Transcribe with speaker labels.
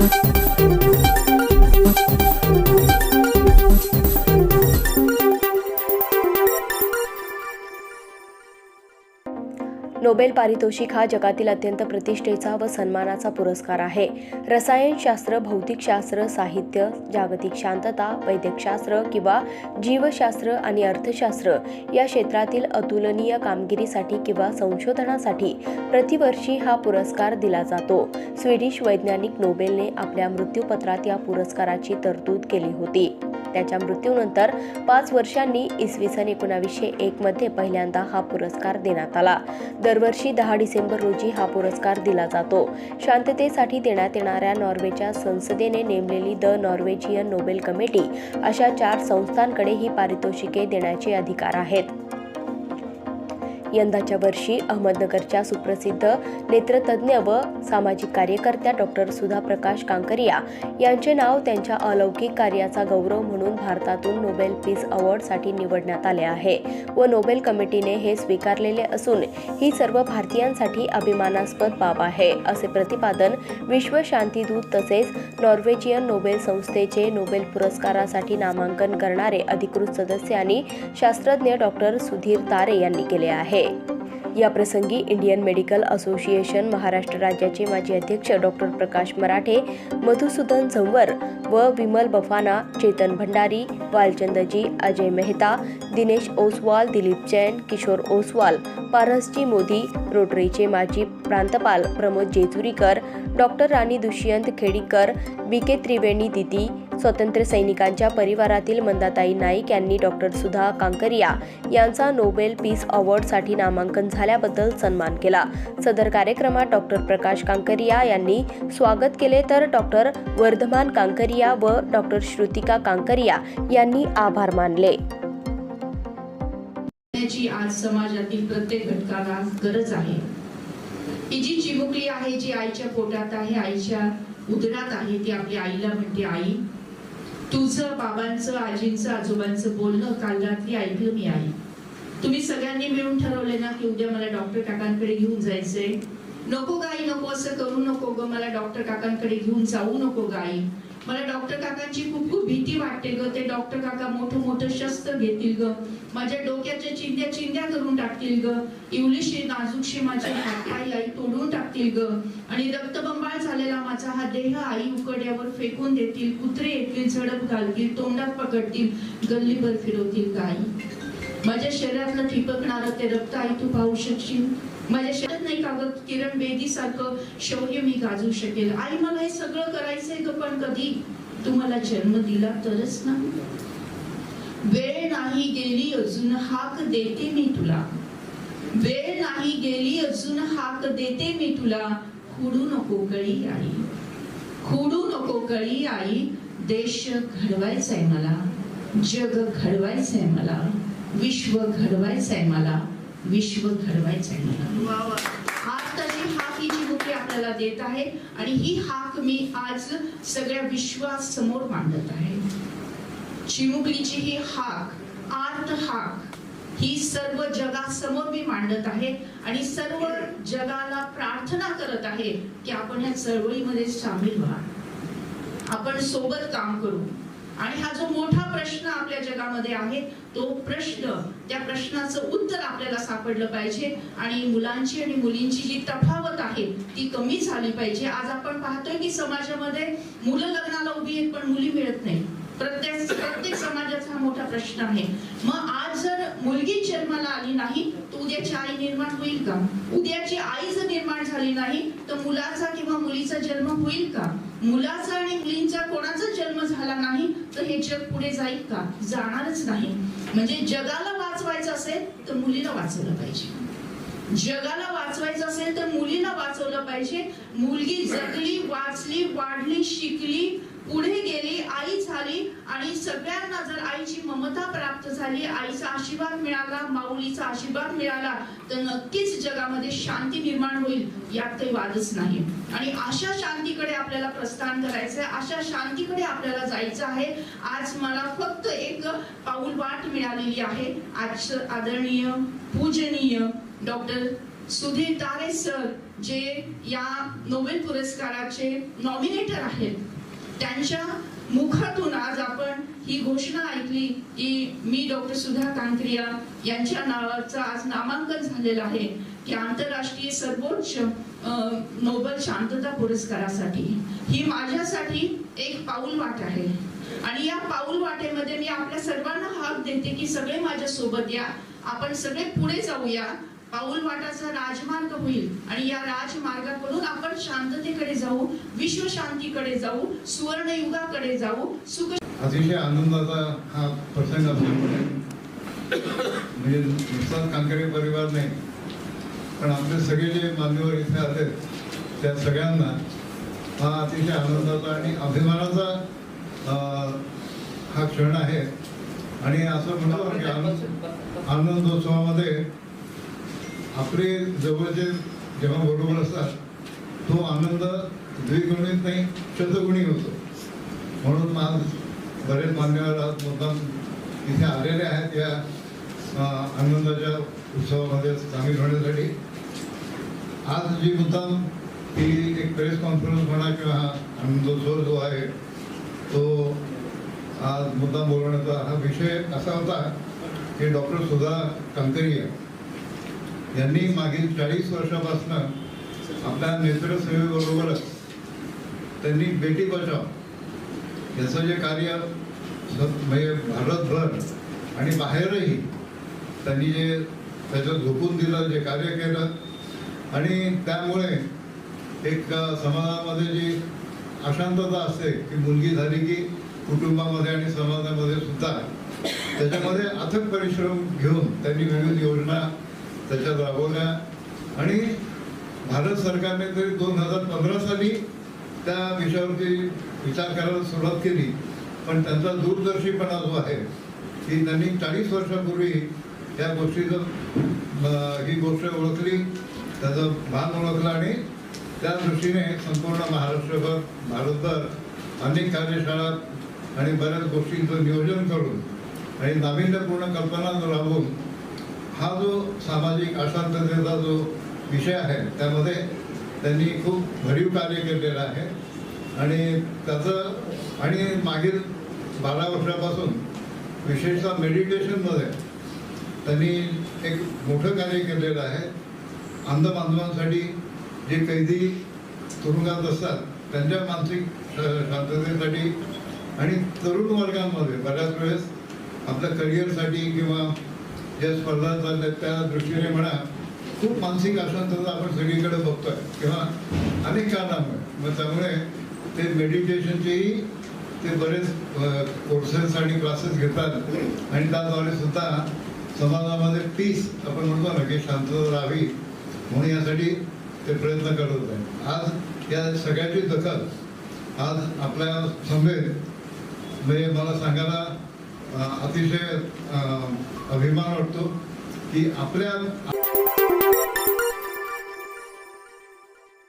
Speaker 1: thank you Nobel पारितोषिक हा जगातील अत्यंत प्रतिष्ठेचा व सन्मानाचा पुरस्कार आहे. रसायनशास्त्र भौतिकशास्त्र साहित्य जागतिक शांतता वैद्यकशास्त्र किंवा जीवशास्त्र आणि अर्थशास्त्र या क्षेत्रातील अतुलनीय कामगिरीसाठी किंवा संशोधनासाठी प्रतिवर्षी हा पुरस्कार दिला जातो. स्वीडिश वैज्ञानिक नोबेलने आपल्या मृत्यूपत्रात या पुरस्काराची तरतूद केली होती. त्याच्या मृत्यूनंतर पाच वर्षांनी इसवी सन एकोणावीसशे एकमध्ये पहिल्यांदा हा पुरस्कार देण्यात आला. दरवर्षी दहा डिसेंबर रोजी हा पुरस्कार दिला जातो. शांततेसाठी देण्यात येणाऱ्या नॉर्वेच्या संसदेने नेमलेली द नॉर्वेजियन नोबेल कमिटी अशा चार संस्थांकडे ही पारितोषिके देण्याचे अधिकार आहेत. यंदाच्या वर्षी अहमदनगरच्या सुप्रसिद्ध नेत्रतज्ज्ञ व सामाजिक कार्यकर्त्या डॉक्टर सुधा प्रकाश कांकरिया यांचे नाव त्यांच्या अलौकिक कार्याचा गौरव म्हणून भारतातून नोबेल पीस अवॉर्डसाठी निवडण्यात आले आहे व नोबेल कमिटीने हे स्वीकारलेले असून ही सर्व भारतीयांसाठी अभिमानास्पद बाब आहे असे प्रतिपादन विश्व शांतीदूत तसेच नॉर्वेजियन नोबेल संस्थेचे नोबेल पुरस्कारासाठी नामांकन करणारे अधिकृत सदस्य आणि शास्त्रज्ञ डॉक्टर सुधीर तारे यांनी केले आहे. या प्रसंगी इंडियन मेडिकल असोसिएशन महाराष्ट्र राज्याचे माजी अध्यक्ष डॉक्टर प्रकाश मराठे मधुसूदन झंवर व विमल बफाना चेतन भंडारी वालचंदजी अजय मेहता दिनेश ओसवाल दिलीप जैन किशोर ओसवाल पारसजी मोदी रोटरीचे माजी प्रांतपाल Pramod Jejurikar doctor Rani Dushyant Khedikar B K Triveni Didi स्वतंत्र सैनिकांच्या परिवारातील मंदाताई नाईक यांनी डॉक्टर सुधा कांकरिया यांचा नोबेल पीस अवॉर्डसाठी नामांकन झाल्याबद्दल सन्मान केला. सदर कार्यक्रमात डॉक्टर प्रकाश कांकरिया यांनी स्वागत केले तर डॉक्टर वर्धमान कांकरिया व डॉक्टर श्रुतिका कांकरिया यांनी आभार मानले.
Speaker 2: आज समाजातील प्रत्येक घटकाला गरज आहे. ही जी चिमुकली आहे जी आईच्या पोटात आहे आईच्या उदरात आहे ती आपल्या आईला म्हणते आई तुझं बाबांचं आजींचं आजोबांचं बोलणं काल रात्री ऐकलं मी आई. तुम्ही सगळ्यांनी मिळून ठरवले ना की उद्या मला डॉक्टर काकांकडे घेऊन जायचंय? नको गाई नको असं करू नको ग. मला डॉक्टर काकांकडे घेऊन जाऊ नको गाई मला डॉक्टर काकांची खूप खूप भीती वाटते ग. ते डॉक्टर काका मोठं मोठं शस्त्र घेतील ग. माझ्या डोक्याच्या चिंध्या चिंध्या करून टाकतील ग. इवलीशी नाजूकशी माझे हातपाय आई तोडून टाकतील ग. आणि रक्तबंबाळ झालेला माझा हा देह आई उकड्यावर फेकून देतील. कुत्रे येतील झडप घालतील. तोंडात पकडतील. गल्लीभर फिरवतील गाई. माझ्या शरीरातलं ठिपकणारं ते रक्त आई तू पाहू शकशील. माझ्या शरीरात नाही का ग किरण बेदी सारखं शौर्य मी गाजू शकेल. आई मला हे सगळं करायचंय ग पण कधी? तुम्हाला जन्म दिला तरच ना. वेळ नाही गेली अजून हाक देते मी तुला. वेळ नाही गेली अजून हाक देते मी तुला. खुडू नको कळी आई. खुडू नको कळी आई. देश घडवायचाय मला. जग घडवायचंय मला. विश्व घडवायचंय मला. विश्व घडवायचंय मला. आताची हाक ही जी मुके आपल्याला देत आहे आणि ही हाक मी आज सगळ्या विश्वासमोर मांडत आहे. चिमुकलीची ही हाक आर्त हाक ही सर्व जगासमोर मी मांडत आहे आणि सर्व जगाला प्रार्थना करत आहे की आपण या चळवळीमध्ये सामील व्हा. आपण सोबत काम करू. आणि हा जो मोठा प्रश्न आपल्या जगामध्ये आहे तो प्रश्न त्या प्रश्नाचं उत्तर आपल्याला सापडलं पाहिजे. आणि मुलांची आणि मुलींची जी तफावत आहे ती कमी झाली पाहिजे. आज आपण पाहतोय की समाजामध्ये मुलं लग्नाला उभी आहेत पण मुली मिळत नाही. प्रत्येक प्रत्येक समाजाचा हा मोठा प्रश्न आहे. मग आज जर मुलगी जन्माला आली नाही तर उद्याची आई निर्माण होईल का? उद्याची आई जर निर्माण झाली नाही तर मुलाचा किंवा मुलीचा जन्म होईल का? मुलाचा आणि मुलींचा कोणाचा जन्म झाला नाही तर हे जग पुढे जाईल का? जाणारच नाही. म्हणजे जगाला वाचवायचं असेल तर मुलीला वाचवलं पाहिजे. जगाला वाचवायचं असेल तर मुलीला वाचवलं पाहिजे. मुलगी जगली वाचली वाढली शिकली पुढे गेली आई झाली आणि सगळ्यांना जर आईची ममता प्राप्त झाली आईचा आशीर्वाद मिळाला माऊलीचा आशीर्वाद मिळाला तर नक्कीच जगामध्ये शांती निर्माण होईल यात काही वादच नाही. आणि अशा शांतीकडे आपल्याला प्रस्थान करायचंय अशा शांतीकडे आपल्याला जायचं आहे. आज मला फक्त एक पाऊल वाट मिळालेली आहे. आज आदरणीय पूजनीय डॉक्टर सुधीर तारे सर जे या नोबेल पुरस्काराचे नॉमिनेटर आहेत. त्यांच्या मुखातून आज आपण ही घोषणा ऐकली की मी डॉक्टर सुधा कांक्रिया यांच्या नावाचं आज नामांकन झालेलं आहे की आंतरराष्ट्रीय सर्वोच्च अं, शांतता पुरस्कारासाठी. ही माझ्यासाठी एक पाऊल वाट आहे. आणि या पाऊल वाटेमध्ये मी आपल्या सर्वांना हाक देते की सगळे माझ्या सोबत या. आपण सगळे पुढे जाऊया. पाऊल वाटाचा राजमार्ग होईल आणि या राजमार्गाकडून आपण शांततेकडे जाऊ विश्व शांतीकडे जाऊ सुवर्ण युगाकडे जाऊ सुख
Speaker 3: अतिशय आनंदाचा हा प्रसंग असल्यामुळे म्हणजे नुकसान कांकरे परिवार नाही पण आपले सगळे जे मान्यवर इथे आले त्या सगळ्यांना हा अतिशय आनंदाचा आणि अभिमानाचा अं, हा क्षण आहे. आणि असं म्हणतो की आनंद आनंदोत्सवामध्ये आपले जवळचे जेव्हा बरोबर असतात तो आनंद द्विगुणित नाही शतगुणी होतो. म्हणून आज बरेच मान्यवर आज मुद्दाम इथे आलेले आहेत या आनंदाच्या उत्सवामध्ये सामील होण्यासाठी. आज जी मुद्दाम ती एक प्रेस कॉन्फरन्स म्हणा किंवा हा आनंदोत्सव जो आहे तो आज मुद्दाम बोलवण्याचा हा विषय असा होता की डॉक्टर सुधा कांकरिया यांनी मागील चाळीस वर्षापासून आपल्या नेत्रसेवेबरोबरच त्यांनी बेटी बचाव याचं जे कार्य म्हणजे भारतभर आणि बाहेरही त्यांनी जे त्याच्यात झोपून दिलं जे कार्य केलं आणि त्यामुळे एक समाजामध्ये जी अशांतता असते की मुलगी झाली की कुटुंबामध्ये आणि समाजामध्ये सुद्धा त्याच्यामध्ये अथक परिश्रम घेऊन त्यांनी विविध योजना त्याच्यात राबवल्या आणि भारत सरकारने तरी दोन हजार पंधरा साली त्या विषयावरती विचार करायला सुरुवात केली. पण त्यांचा दूरदर्शीपणा जो आहे की त्यांनी चाळीस वर्षापूर्वी या गोष्टीचं ही गोष्ट ओळखली त्याचं भान ओळखलं आणि त्या दृष्टीने संपूर्ण महाराष्ट्रभर भारतभर अनेक कार्यशाळा आणि बऱ्याच गोष्टींचं नियोजन करून आणि नाविन्यपूर्ण कल्पना राबवून हा जो सामाजिक अशांततेचा जो विषय आहे त्यामध्ये त्यांनी खूप भरीव कार्य केलेलं आहे. आणि त्याचं आणि मागील बारा वर्षापासून विशेषतः मेडिटेशनमध्ये त्यांनी एक मोठं कार्य केलेलं आहे. अंध बांधवांसाठी जे कैदी तुरुंगात असतात त्यांच्या मानसिक शांततेसाठी आणि तरुण वर्गांमध्ये बऱ्याच वेळेस आपल्या करिअरसाठी किंवा ज्या स्पर्धा चालल्या त्या दृष्टीने म्हणा खूप मानसिक अशांतता आपण सगळीकडे बघतोय किंवा अनेक कारणामुळे मग त्यामुळे ते मेडिटेशनचेही ते बरेच कोर्सेस आणि क्लासेस घेतात. आणि त्याद्वारे सुद्धा समाजामध्ये पीस आपण म्हणतो ना की शांतता राहावी म्हणून यासाठी ते प्रयत्न करत आहे आज या सगळ्याची दखल आज आपल्या समेत म्हणजे मला सांगायला अतिशय अं, अभिमान वाटतो की आपल्या